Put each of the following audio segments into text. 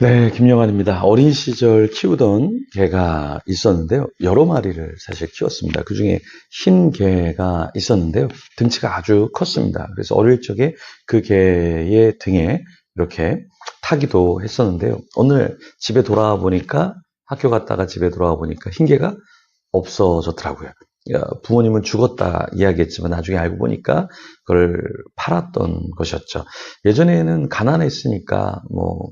네, 김영환입니다. 어린 시절 키우던 개가 있었는데요. 여러 마리를 사실 키웠습니다. 그 중에 흰 개가 있었는데요. 등치가 아주 컸습니다. 그래서 어릴 적에 그 개의 등에 이렇게 타기도 했었는데요. 오늘 집에 돌아와 보니까 학교 갔다가 집에 돌아와 보니까 흰 개가 없어졌더라고요. 야, 부모님은 죽었다 이야기했지만 나중에 알고 보니까 그걸 팔았던 것이었죠. 예전에는 가난했으니까 뭐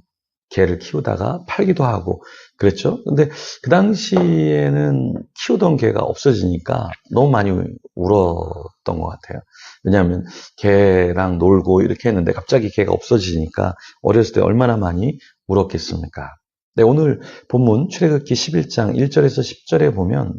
개를 키우다가 팔기도 하고 그랬죠. 근데 그 당시에는 키우던 개가 없어지니까 너무 많이 울었던 것 같아요. 왜냐하면 개랑 놀고 이렇게 했는데 갑자기 개가 없어지니까 어렸을 때 얼마나 많이 울었겠습니까? 네, 오늘 본문 출애굽기 11장 1절에서 10절에 보면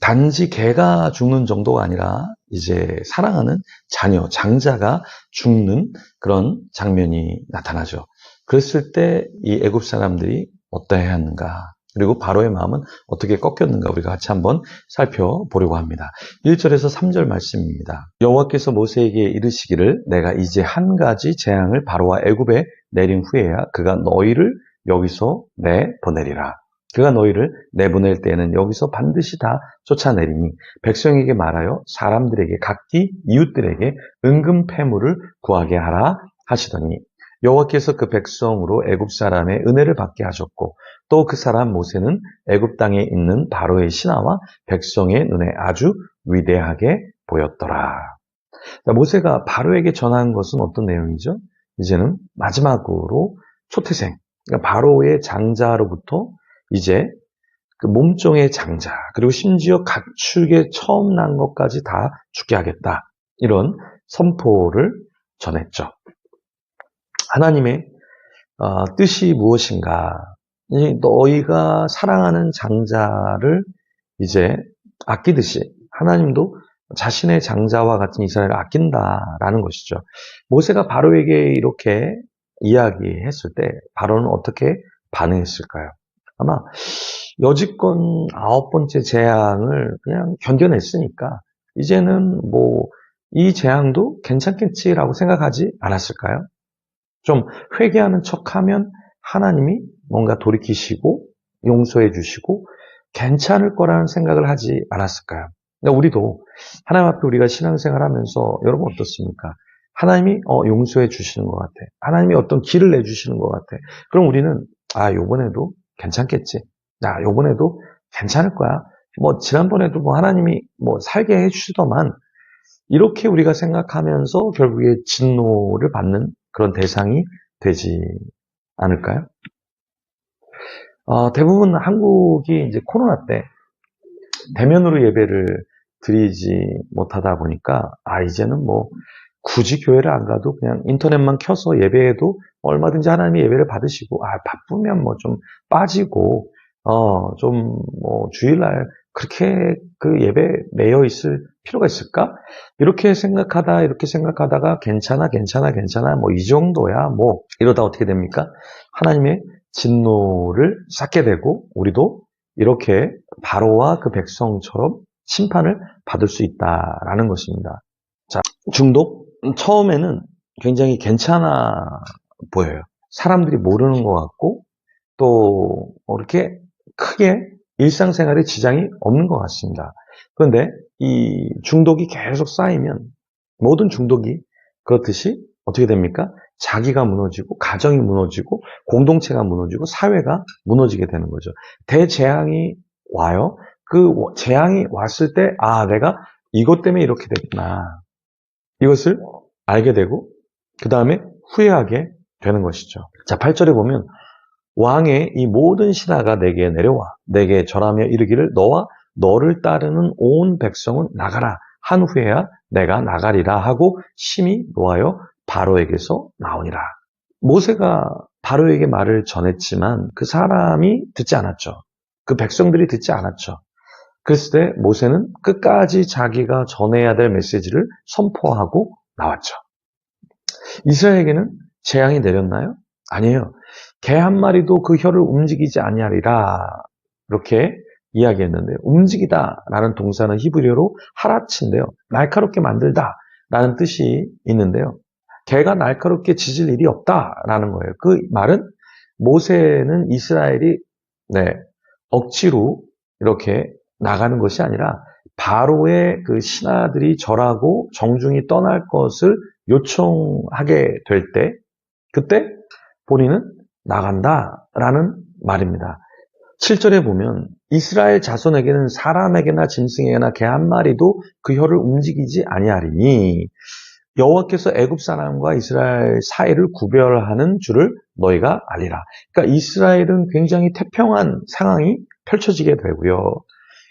단지 개가 죽는 정도가 아니라 이제 사랑하는 자녀, 장자가 죽는 그런 장면이 나타나죠. 그랬을 때 이 애굽 사람들이 어떠해야 하는가? 그리고 바로의 마음은 어떻게 꺾였는가 우리가 같이 한번 살펴보려고 합니다. 1절에서 3절 말씀입니다. 여호와께서 모세에게 이르시기를 내가 이제 한 가지 재앙을 바로와 애굽에 내린 후에야 그가 너희를 여기서 내보내리라. 그가 너희를 내보낼 때에는 여기서 반드시 다 쫓아내리니 백성에게 말하여 사람들에게 각기 이웃들에게 은금 패물을 구하게 하라 하시더니 여호와께서 그 백성으로 애굽 사람의 은혜를 받게 하셨고 또 그 사람 모세는 애굽 땅에 있는 바로의 신하와 백성의 눈에 아주 위대하게 보였더라. 모세가 바로에게 전한 것은 어떤 내용이죠? 이제는 마지막으로 초태생, 그러니까 바로의 장자로부터 이제 그 몸종의 장자, 그리고 심지어 가축에 처음 난 것까지 다 죽게 하겠다. 이런 선포를 전했죠. 하나님의 어, 뜻이 무엇인가? 너희가 사랑하는 장자를 이제 아끼듯이 하나님도 자신의 장자와 같은 이스라엘을 아낀다라는 것이죠. 모세가 바로에게 이렇게 이야기했을 때 바로는 어떻게 반응했을까요? 아마 여지껏 아홉 번째 재앙을 그냥 견뎌냈으니까 이제는 뭐 이 재앙도 괜찮겠지라고 생각하지 않았을까요? 좀 회개하는 척하면 하나님이 뭔가 돌이키시고 용서해 주시고 괜찮을 거라는 생각을 하지 않았을까요? 그러니까 우리도 하나님 앞에 우리가 신앙생활 하면서 여러분 어떻습니까? 하나님이 어, 용서해 주시는 것 같아. 하나님이 어떤 길을 내주시는 것 같아. 그럼 우리는 아 요번에도 괜찮겠지. 야 요번에도 괜찮을 거야. 뭐 지난번에도 뭐 하나님이 뭐 살게 해주시더만 이렇게 우리가 생각하면서 결국에 진노를 받는 그런 대상이 되지 않을까요? 어, 대부분 한국이 이제 코로나 때 대면으로 예배를 드리지 못하다 보니까 아 이제는 뭐 굳이 교회를 안 가도 그냥 인터넷만 켜서 예배해도 얼마든지 하나님의 예배를 받으시고 아 바쁘면 뭐 좀 빠지고 어 좀 뭐 주일날 그렇게 그 예배 매여 있을 필요가 있을까? 이렇게 생각하다 이렇게 생각하다가 괜찮아 괜찮아 괜찮아 뭐 이 정도야 뭐 이러다 어떻게 됩니까? 하나님의 진노를 쌓게 되고 우리도 이렇게 바로와 그 백성처럼 심판을 받을 수 있다라는 것입니다. 자, 중독 처음에는 굉장히 괜찮아 보여요. 사람들이 모르는 것 같고 또 이렇게 크게 일상생활에 지장이 없는 것 같습니다. 그런데 이 중독이 계속 쌓이면 모든 중독이 그렇듯이 어떻게 됩니까? 자기가 무너지고 가정이 무너지고 공동체가 무너지고 사회가 무너지게 되는 거죠. 대재앙이 와요. 그 재앙이 왔을 때 아, 내가 이것 때문에 이렇게 됐구나. 이것을 알게 되고 그 다음에 후회하게 되는 것이죠. 자, 8절에 보면 왕의 이 모든 신하가 내게 내려와 내게 절하며 이르기를 너와 너를 따르는 온 백성은 나가라 한 후에야 내가 나가리라 하고 심히 노하여 바로에게서 나오니라. 모세가 바로에게 말을 전했지만 그 사람이 듣지 않았죠. 그 백성들이 듣지 않았죠. 그랬을 때 모세는 끝까지 자기가 전해야 될 메시지를 선포하고 나왔죠. 이스라엘에게는 재앙이 내렸나요? 아니에요. 개 한 마리도 그 혀를 움직이지 아니하리라. 이렇게 이야기했는데요. 움직이다라는 동사는 히브리어로 하라치인데요. 날카롭게 만들다라는 뜻이 있는데요. 개가 날카롭게 짖을 일이 없다라는 거예요. 그 말은 모세는 이스라엘이 네, 억지로 이렇게 나가는 것이 아니라 바로의 그 신하들이 절하고 정중히 떠날 것을 요청하게 될 때, 그때 본인은 나간다 라는 말입니다. 7절에 보면 이스라엘 자손에게는 사람에게나 짐승에게나 개 한 마리도 그 혀를 움직이지 아니하리니 여호와께서 애굽 사람과 이스라엘 사이를 구별하는 줄을 너희가 알리라. 그러니까 이스라엘은 굉장히 태평한 상황이 펼쳐지게 되고요.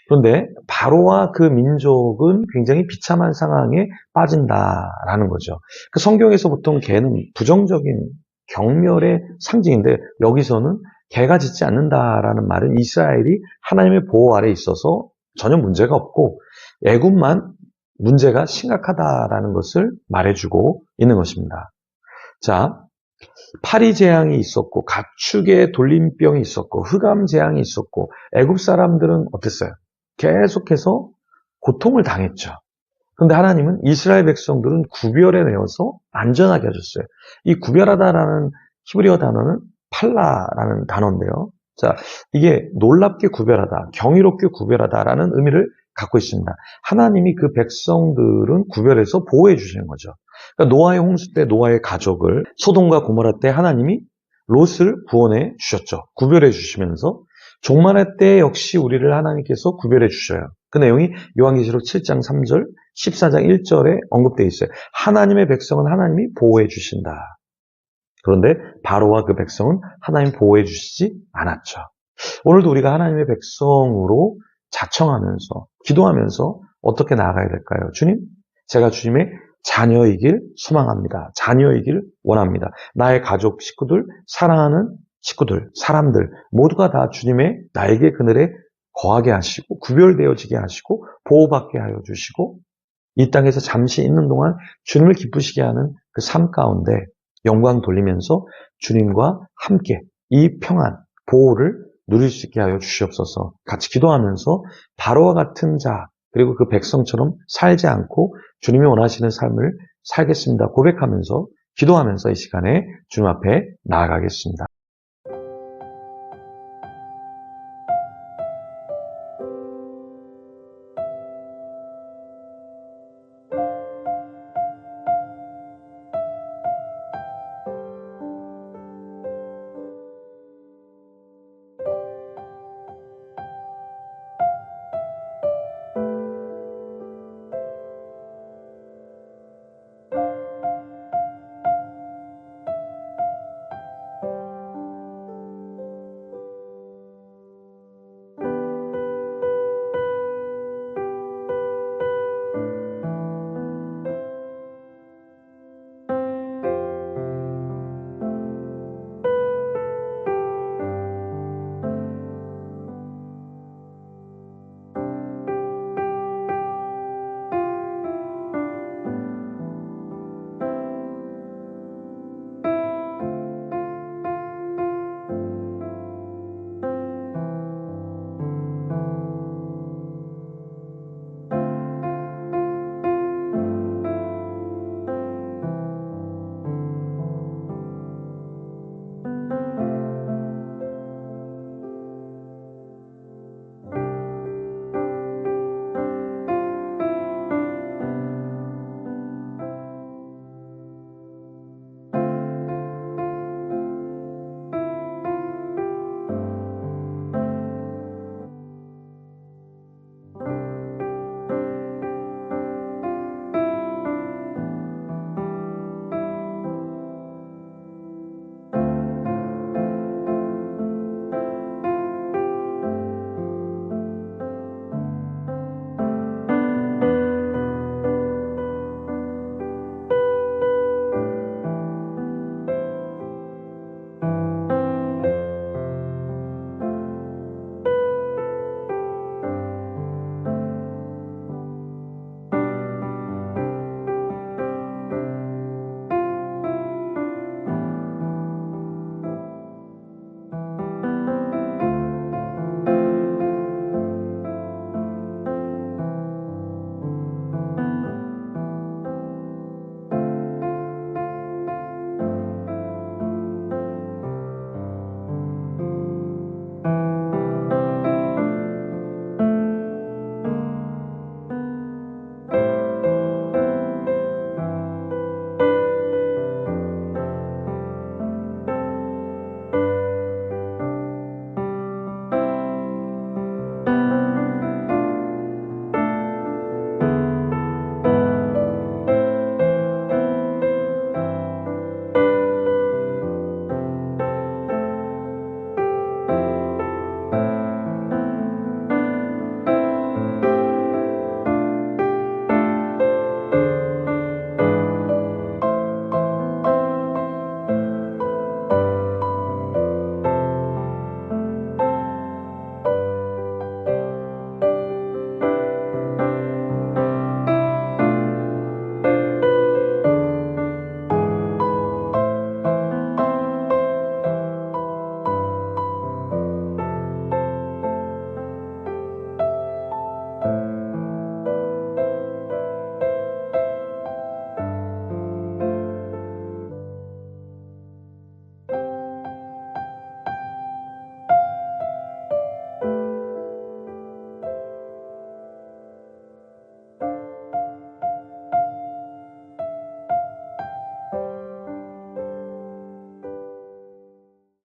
그런데 바로와 그 민족은 굉장히 비참한 상황에 빠진다라는 거죠. 그 성경에서 보통 개는 부정적인 경멸의 상징인데 여기서는 개가 짖지 않는다라는 말은 이스라엘이 하나님의 보호 아래 있어서 전혀 문제가 없고 애굽만 문제가 심각하다라는 것을 말해주고 있는 것입니다. 자, 파리 재앙이 있었고 가축의 돌림병이 있었고 흑암 재앙이 있었고 애굽 사람들은 어땠어요? 계속해서 고통을 당했죠. 그런데 하나님은 이스라엘 백성들은 구별해 내어서 안전하게 하셨어요. 이 구별하다라는 히브리어 단어는 팔라라는 단어인데요. 자, 이게 놀랍게 구별하다, 경이롭게 구별하다라는 의미를 갖고 있습니다. 하나님이 그 백성들은 구별해서 보호해 주시는 거죠. 그러니까 노아의 홍수 때 노아의 가족을 소돔과 고모라 때 하나님이 롯을 구원해 주셨죠. 구별해 주시면서 종말의 때 역시 우리를 하나님께서 구별해 주셔요. 그 내용이 요한계시록 7장 3절, 14장 1절에 언급되어 있어요. 하나님의 백성은 하나님이 보호해 주신다. 그런데 바로와 그 백성은 하나님 보호해 주시지 않았죠. 오늘도 우리가 하나님의 백성으로 자청하면서 기도하면서 어떻게 나아가야 될까요? 주님, 제가 주님의 자녀이길 소망합니다. 자녀이길 원합니다. 나의 가족, 식구들, 사랑하는 식구들, 사람들 모두가 다 주님의 날개 그늘에 거하게 하시고 구별되어지게 하시고 보호받게 하여 주시고 이 땅에서 잠시 있는 동안 주님을 기쁘시게 하는 그 삶 가운데 영광 돌리면서 주님과 함께 이 평안, 보호를 누릴 수 있게 하여 주시옵소서 같이 기도하면서 바로와 같은 자 그리고 그 백성처럼 살지 않고 주님이 원하시는 삶을 살겠습니다. 고백하면서 기도하면서 이 시간에 주님 앞에 나아가겠습니다.